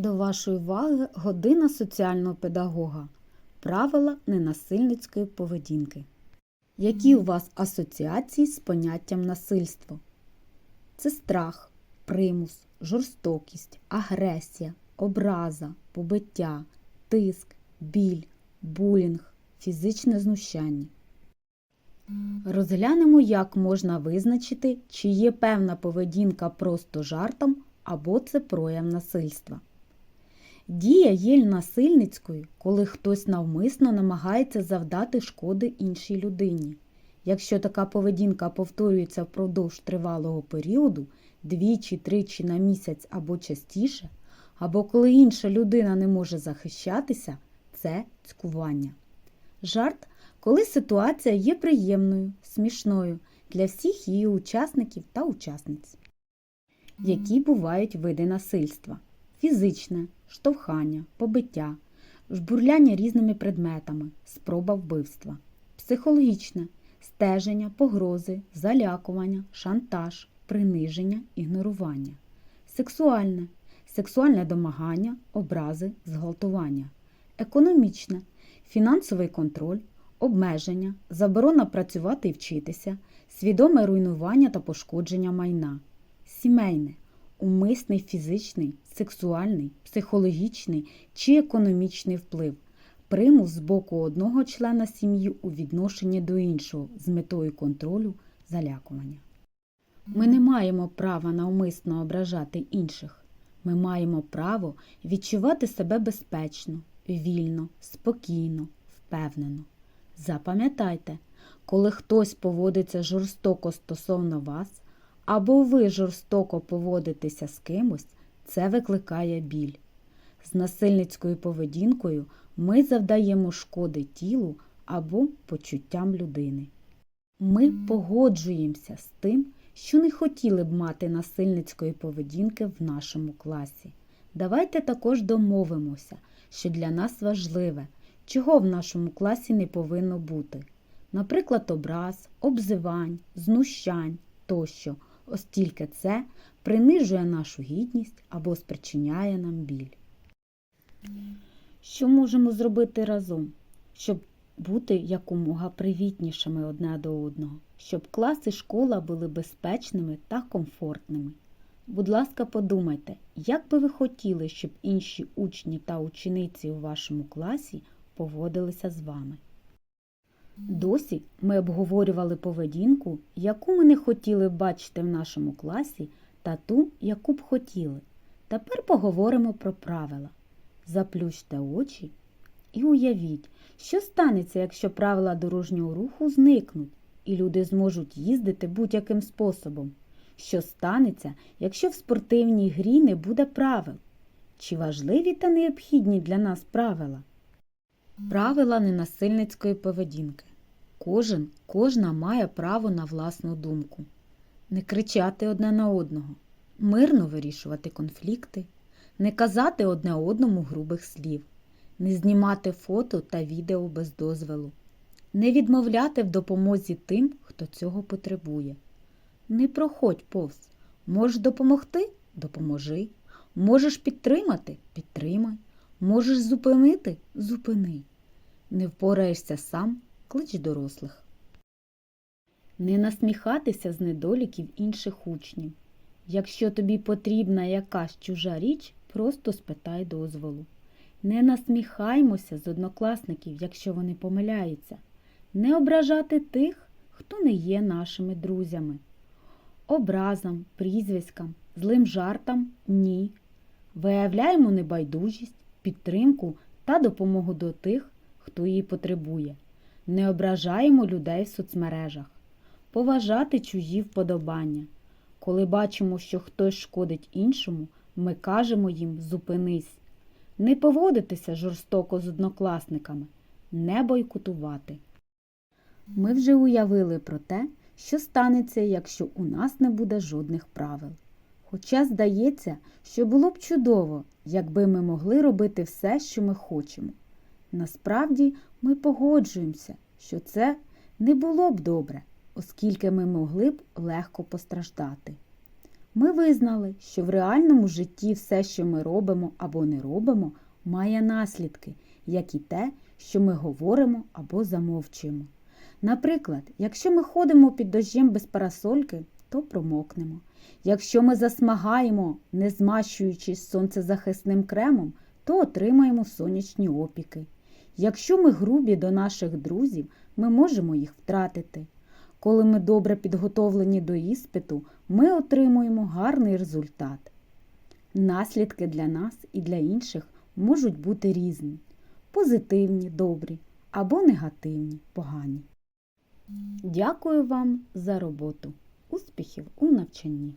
До вашої уваги година соціального педагога. Правила ненасильницької поведінки. Які у вас асоціації з поняттям насильство? Це страх, примус, жорстокість, агресія, образа, побиття, тиск, біль, булінг, фізичне знущання. Розглянемо, як можна визначити, чи є певна поведінка просто жартом або це прояв насильства. Дія є насильницькою, коли хтось навмисно намагається завдати шкоди іншій людині. Якщо така поведінка повторюється впродовж тривалого періоду, двічі-тричі на місяць або частіше, або коли інша людина не може захищатися, це цькування. Жарт, коли ситуація є приємною, смішною для всіх її учасників та учасниць. Які бувають види насильства? Фізичне, штовхання, побиття, жбурляння різними предметами, спроба вбивства, психологічне, стеження, погрози, залякування, шантаж, приниження, ігнорування, сексуальне, сексуальне домагання, образи, зґвалтування, економічне, фінансовий контроль, обмеження, заборона працювати і вчитися, свідоме руйнування та пошкодження майна, сімейне, умисний фізичний, сексуальний, психологічний чи економічний вплив, примус з боку одного члена сім'ї у відношенні до іншого з метою контролю, залякування. Ми не маємо права навмисно ображати інших. Ми маємо право відчувати себе безпечно, вільно, спокійно, впевнено. Запам'ятайте, коли хтось поводиться жорстоко стосовно вас, або ви жорстоко поводитеся з кимось, це викликає біль. З насильницькою поведінкою ми завдаємо шкоди тілу або почуттям людини. Ми погоджуємося з тим, що не хотіли б мати насильницької поведінки в нашому класі. Давайте також домовимося, що для нас важливе, чого в нашому класі не повинно бути. Наприклад, образ, обзивань, знущань тощо, оскільки це принижує нашу гідність або спричиняє нам біль. Що можемо зробити разом, щоб бути якомога привітнішими одне до одного, щоб клас і школа були безпечними та комфортними? Будь ласка, подумайте, як би ви хотіли, щоб інші учні та учениці у вашому класі поводилися з вами? Досі ми обговорювали поведінку, яку ми не хотіли бачити в нашому класі, та ту, яку б хотіли. Тепер поговоримо про правила. Заплющте очі і уявіть, що станеться, якщо правила дорожнього руху зникнуть, і люди зможуть їздити будь-яким способом. Що станеться, якщо в спортивній грі не буде правил? Чи важливі та необхідні для нас правила? Правила ненасильницької поведінки. Кожен, кожна має право на власну думку. Не кричати одне на одного, мирно вирішувати конфлікти, не казати одне одному грубих слів, не знімати фото та відео без дозволу, не відмовляти в допомозі тим, хто цього потребує. Не проходь повз. Можеш допомогти? Допоможи. Можеш підтримати? Підтримай. Можеш зупинити? Зупини. Не впораєшся сам, клич дорослих. Не насміхатися з недоліків інших учнів. Якщо тобі потрібна якась чужа річ, просто спитай дозволу. Не насміхаймося з однокласників, якщо вони помиляються. Не ображати тих, хто не є нашими друзями. Образам, прізвиськам, злим жартам ні. Виявляємо небайдужість, підтримку та допомогу до тих, хто її потребує. Не ображаємо людей в соцмережах, поважати чужі вподобання. Коли бачимо, що хтось шкодить іншому, ми кажемо їм зупинись, не поводитися жорстоко з однокласниками, не бойкотувати. Ми вже уявили про те, що станеться, якщо у нас не буде жодних правил. Хоча здається, що було б чудово, якби ми могли робити все, що ми хочемо. Насправді ми погоджуємося, що це не було б добре, оскільки ми могли б легко постраждати. Ми визнали, що в реальному житті все, що ми робимо або не робимо, має наслідки, як і те, що ми говоримо або замовчуємо. Наприклад, якщо ми ходимо під дощем без парасольки, то промокнемо. Якщо ми засмагаємо, не змащуючись сонцезахисним кремом, то отримаємо сонячні опіки. Якщо ми грубі до наших друзів, ми можемо їх втратити. Коли ми добре підготовлені до іспиту, ми отримуємо гарний результат. Наслідки для нас і для інших можуть бути різні позитивні, добрі або негативні, погані. Дякую вам за роботу. Успіхів у навчанні!